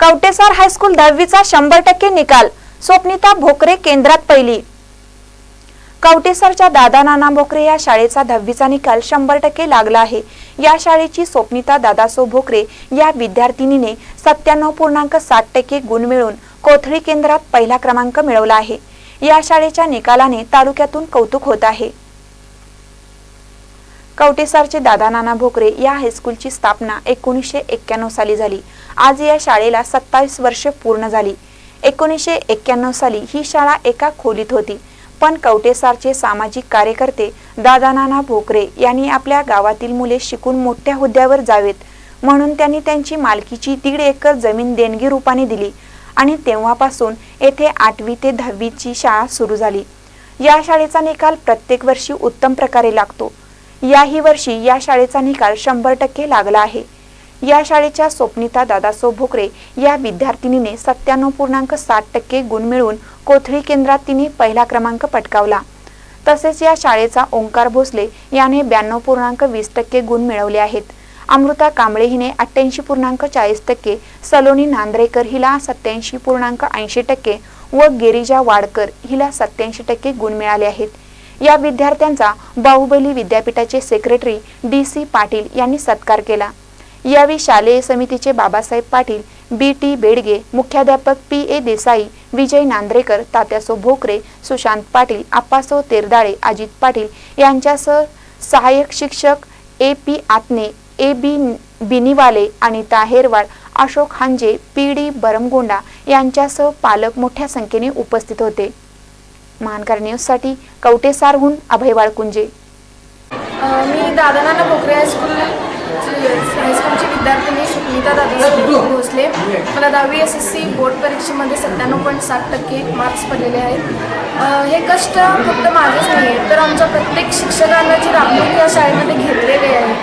कवटेसार high school दहावीचा शंभर टक्के निकाल. स्वप्निता भोकरे केंद्रात पहिली. कवटेसरच्या दादा नाना भोकरे या शाळेचा दहावीचा निकाल शंभर टक्के लागला आहे. या शाळेची स्वप्निता दादासो भोकरे या विद्यार्थिनीने सत्त्याण्णव पूर्णांक साठ टक्के गुण मिळवून कोथळी केंद्रात पहिला क्रमांक मिळवला आहे. या शाळेच्या निकालाने तालुक्यातून कौतुक होत आहे. कवटेसारचे दादा नाना भोकरे या हायस्कूलची स्थापना एकोणीसशे एक्क्याण्णव साली झाली. आज या शाळेला सत्तावीस वर्षे पूर्ण झाली. एकोणीसशे एक्क्याण्णव साली ही शाळा एका खोलीत होती. पण कवटेसारचे सामाजिक कार्यकर्ते दादा नाना भोकरे यांनी आपल्या गावातील मुले शिकून मोठ्या हुद्द्यावर जावेत. म्हणून त्यांनी त्यांची मालकीची दीड एकर जमीन देणगी रूपाने दिली आणि तेव्हापासून येथे आठवी ते दहावीची शाळा सुरू झाली. या शाळेचा निकाल प्रत्येक वर्षी उत्तम प्रकारे लागतो. याही वर्षी या शाळेचा निकाल शंभर टक्के लागला आहे. या शाळेच्या स्वप्निता दादासो भोकरे या विद्यार्थिनीने सत्त्याण्णव पूर्णांक साठ टक्के गुण मिळवून कोथळी केंद्रात तिने पहिला क्रमांक पटकावला. तसेच या शाळेचा ओंकार भोसले याने ब्याण्णव पूर्णांक वीस टक्के गुण मिळवले आहेत. अमृता कांबळे हिने अठ्ठ्याऐंशी पूर्णांक चाळीस टक्के सलोनी नांद्रेकर हिला सत्याऐंशी पूर्णांक ऐंशी टक्के व गिरिजा वाडकर हिला सत्याऐंशी टक्के गुण मिळाले आहेत. या विद्यार्थ्यांचा बाहुबली विद्यापीठाचे सेक्रेटरी डी सी पाटील यांनी सत्कार केला. यावेळी शालेय समितीचे बाबासाहेब पाटील बी टी बेडगे मुख्याध्यापक पी ए देसाई विजय नांद्रेकर तात्यासो भोकरे सुशांत पाटील आप्पासो तेरदाळे अजित पाटील यांच्यासह सहाय्यक शिक्षक A P Atne A B Biniwale Anita Herwad Ashok Hanje P D Baramgonda यांच्यासह पालक मोठ्या संख्येने उपस्थित होते. महानकार न्यूजसाठी कवटेसारहून अभय वाळकुंजे. मी दादानाना भोकरे हायस्कूल हायस्कूलची विद्यार्थिनी सुनीता दादा भोसले मला दहावी एस एस सी बोर्ड परीक्षेमध्ये सत्त्याण्णव पॉईंट साठ टक्के मार्क्स पडलेले आहेत. हे कष्ट फक्त माझेच नाही आहे तर आमच्या प्रत्येक शिक्षकांना जी राबवून या शाळेमध्ये घेतलेले आहे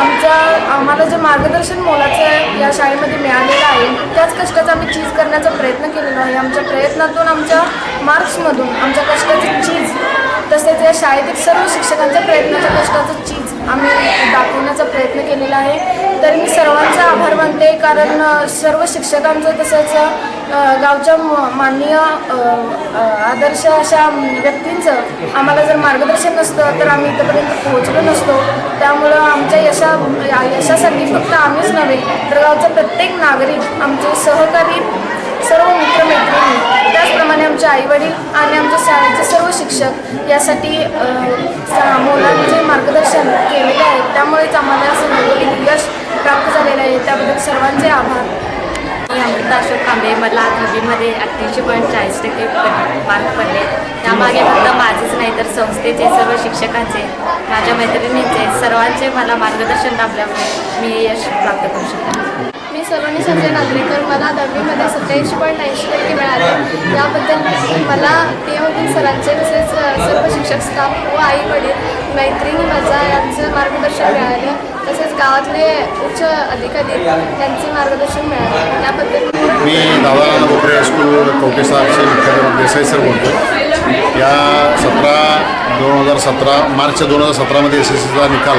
आमच्या आम्हाला जे मार्गदर्शन मोलाचं या शाळेमध्ये मिळालेलं आहे त्याच कष्टाचा आम्ही चीज करण्याचा प्रयत्न केलेला आहे. आमच्या प्रयत्नातून आमच्या मार्क्समधून आमच्या कष्टाची चीज तसेच या शाळेतील सर्व शिक्षकांच्या प्रयत्नाच्या कष्टाचं चीज आम्ही दाखवण्याचा प्रयत्न केलेला आहे. तर मी सर्वांचा आभार मानते कारण सर्व शिक्षकांचं तसंच गावच्या म- माननीय आदर्श अशा व्यक्तींचं आम्हाला जर मार्गदर्शन नसतं तर आम्ही इथंपर्यंत पोहोचलो नसतो. त्यामुळं आमच्या यशा यशासाठी फक्त आम्हीच नव्हे तर गावचा प्रत्येक नागरिक आमचे सहकारी सर्व मित्रमैत्रिणी आईवडील आणि आमच्या शाळेचे सर्व शिक्षक यासाठी मुलांचे म्हणजे मार्गदर्शन केलेले आहे. त्यामुळेच आम्हाला असं यश प्राप्त झालेलं आहे. त्याबद्दल सर्वांचे आभार. मी अमृता अशोक कांबे मला दहावीमध्ये अठ्ठ्याऐंशी पॉईंट चाळीस टक्के मार्क पडले. त्यामागे फक्त माझेच नाही तर संस्थेचे सर्व शिक्षकांचे माझ्या मैत्रिणींचे सर्वांचे मला मार्गदर्शन लाभल्यामुळे मी यश प्राप्त करू शकते मी सर्वांनी संजय नागरेकर मला दहावीमध्ये सत्याऐंशी पॉईंट ऐंशी टक्के मिळाले. याबद्दल मला टीएमधील सरांचे तसेच सर्व शिक्षक स्टाफ व आई वडील मैत्रिणी माझा यांचं मार्गदर्शन मिळाले. तसेच गावातले उच्च अधिकारी त्यांचे मार्गदर्शन मिळाले. याबद्दल मी दादा बोकरे हायस्कूल कवटेसारचे मुख्याध्यापक देसाई सर बोलतो या सतरा दोन हजार सतरा मार्च दोन हजार सतरामध्ये एस एस सीचा निकाल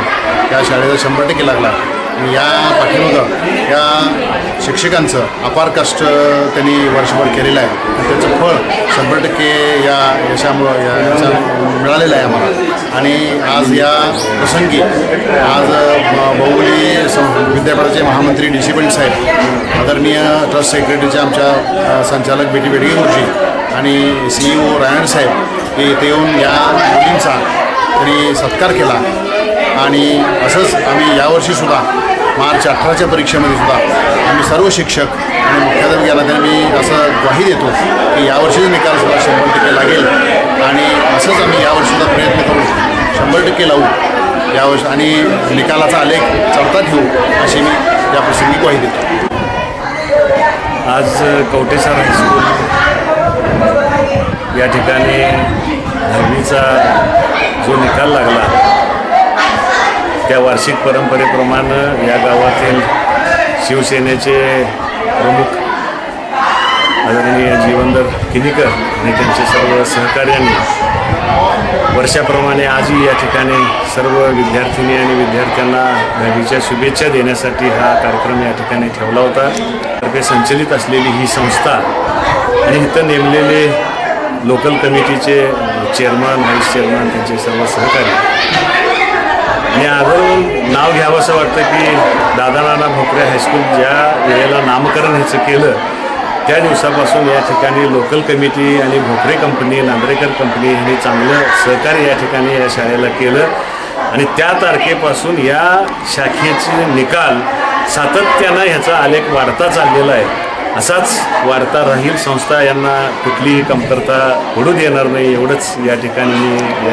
या शाळेचा शंभर टक्के लागला. आणि या पाठीमागं या शिक्षकांचं अपार कष्ट त्यांनी वर्षभर केलेलं आहे. आणि त्याचं फळ शंभर टक्के या यशामुळं या याचा मिळालेलं आहे आम्हाला. आणि आज या प्रसंगी आज ब- बहुबली सं विद्यापीठाचे महामंत्री डी सी पाटील साहेब आदरणीय ट्रस्ट सेक्रेटरीचे आमच्या संचालक बेटी बेडगे गुरुजी आणि सी ई ओ रायण साहेब हे इथे येऊन या मुलींचा त्यांनी सत्कार केला. आणि असंच आम्ही यावर्षीसुद्धा मार्च अठराच्या परीक्षेमध्ये सुद्धा आम्ही सर्व शिक्षक आणि मुख्याध्यापक यांना त्यांनी मी असं ग्वाही देतो की यावर्षीचा निकाल सुद्धा शंभर टक्के लागेल. आणि असंच आम्ही यावर्षीचा प्रयत्न करू शंभर टक्के लावू. यावर्षी आणि निकालाचा आलेख चढता ठेवू अशी मी या प्रसंगी ग्वाही देतो. आज कवटेसार हायस्कूल या ठिकाणी दहावीचा जो निकाल लागला त्या वार्षिक परंपरेप्रमाणे या गावातील शिवसेनेचे प्रमुख आदरणीय जीवनदर किनीकर आणि त्यांचे सर्व सहकार्यांनी वर्षाप्रमाणे आजही या ठिकाणी सर्व विद्यार्थिनी आणि विद्यार्थ्यांना दहावीच्या शुभेच्छा देण्यासाठी हा कार्यक्रम या ठिकाणी ठेवला होता. तर्फे संचलित असलेली ही संस्था आणि इथं नेमलेले local committee chairman vice chairman त्यांचे सर्व सहकारी आणि आदरून नाव घ्यावं असं वाटतं की दादा नाना भोकरे हायस्कूल ज्या वेळेला नामकरण ह्याचं केलं त्या दिवसापासून या ठिकाणी लोकल कमिटी आणि भोकरे कंपनी नांद्रेकर कंपनी यांनी चांगलं सहकार्य या ठिकाणी या शाळेला केलं. आणि त्या तारखेपासून या शाखेचे निकाल सातत्यानं ह्याचा आलेख वाढता चाललेला आहे. असाच वाढता राहील संस्था यांना कुठलीही कमतरता पडू देणार नाही एवढंच या ठिकाणी मी